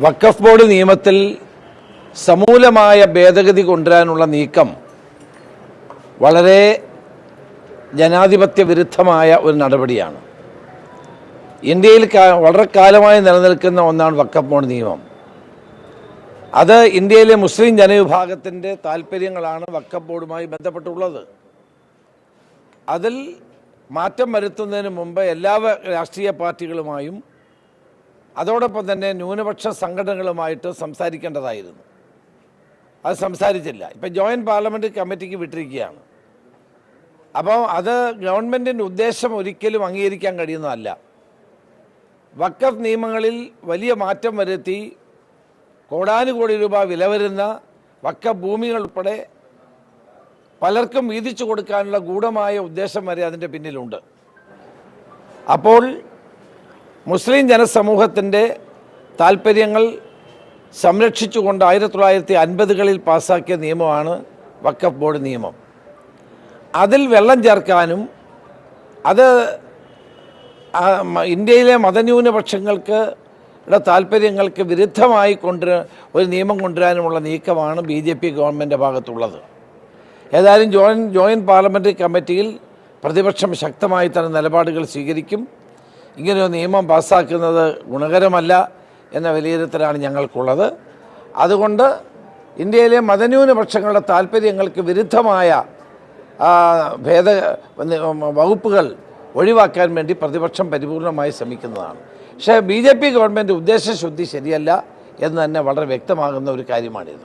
വഖഫ് board നിയമത്തിൽ സമൂലമായ ഭേദഗതി കൊണ്ടുവരാനുള്ള നീക്കം വളരെ ജനാധിപത്യ വിരുദ്ധമായ ഒരു നടപടിയാണ്. ഇന്ത്യയിൽ വളരെ കാലമായി നിലനിൽക്കുന്ന ഒന്നാണ് വഖഫ് ബോർഡ് നിയമം. അത് ഇന്ത്യയിലെ മുസ്ലിം ജനവിഭാഗത്തിന്റെ താല്പര്യങ്ങളാണ് വഖഫ് ബോർഡുമായി ബന്ധപ്പെട്ടുള്ളത്. അതിൽ മാറ്റം വരുത്തുന്നതിന് മുമ്പ് എല്ലാ രാഷ്ട്രീയ പാർട്ടികളുമായും അതോടൊപ്പം തന്നെ ന്യൂനപക്ഷ സംഘടനകളുമായിട്ട് സംസാരിക്കേണ്ടതായിരുന്നു. അത് സംസാരിച്ചില്ല. ഇപ്പം ജോയിന്റ് പാർലമെന്റ് കമ്മിറ്റിക്ക് വിട്ടിരിക്കുകയാണ്. അപ്പോൾ അത് ഗവൺമെന്റിന്റെ ഉദ്ദേശം ഒരിക്കലും അംഗീകരിക്കാൻ കഴിയുന്നതല്ല. വക്കഫ് നിയമങ്ങളിൽ വലിയ മാറ്റം വരുത്തി കോടാനുകോടി രൂപ വില വരുന്ന വക്കഫ് ഭൂമികൾ ഉൾപ്പെടെ പലർക്കും വീതിച്ചു കൊടുക്കാനുള്ള ഗൂഢമായ ഉദ്ദേശം വരെ അതിന്റെ പിന്നിലുണ്ട്. അപ്പോൾ മുസ്ലിം ജനസമൂഹത്തിന്റെ താല്പര്യങ്ങൾ സംരക്ഷിച്ചുകൊണ്ട് ആയിരത്തി തൊള്ളായിരത്തി അൻപതുകളിൽ പാസ്സാക്കിയ നിയമമാണ് വക്കഫ് ബോർഡ് നിയമം. അതിൽ വെള്ളം ചേർക്കാനും അത് ഇന്ത്യയിലെ മതന്യൂനപക്ഷങ്ങൾക്ക് താല്പര്യങ്ങൾക്ക് വിരുദ്ധമായി കൊണ്ട് ഒരു നിയമം കൊണ്ടുവരാനുമുള്ള നീക്കമാണ് ബി ജെ പി ഗവൺമെന്റ് ഭാഗത്തുള്ളത്. ഏതായാലും ജോയിൻ ജോയിന്റ് പാർലമെന്ററി കമ്മിറ്റിയിൽ പ്രതിപക്ഷം ശക്തമായി തന്നെ നിലപാടുകൾ സ്വീകരിക്കും. ഇങ്ങനൊരു നിയമം പാസ്സാക്കുന്നത് ഗുണകരമല്ല എന്ന വിലയിരുത്തലാണ് ഞങ്ങൾക്കുള്ളത്. അതുകൊണ്ട് ഇന്ത്യയിലെ മതന്യൂനപക്ഷങ്ങളുടെ താല്പര്യങ്ങൾക്ക് വിരുദ്ധമായ ഭേദ വകുപ്പുകൾ ഒഴിവാക്കാൻ വേണ്ടി പ്രതിപക്ഷം പരിപൂർണമായി ശ്രമിക്കുന്നതാണ്. പക്ഷേ ബി ജെ പി ഗവൺമെന്റ് ഉദ്ദേശശുദ്ധി ശരിയല്ല എന്ന് തന്നെ വളരെ വ്യക്തമാകുന്ന ഒരു കാര്യമാണിത്.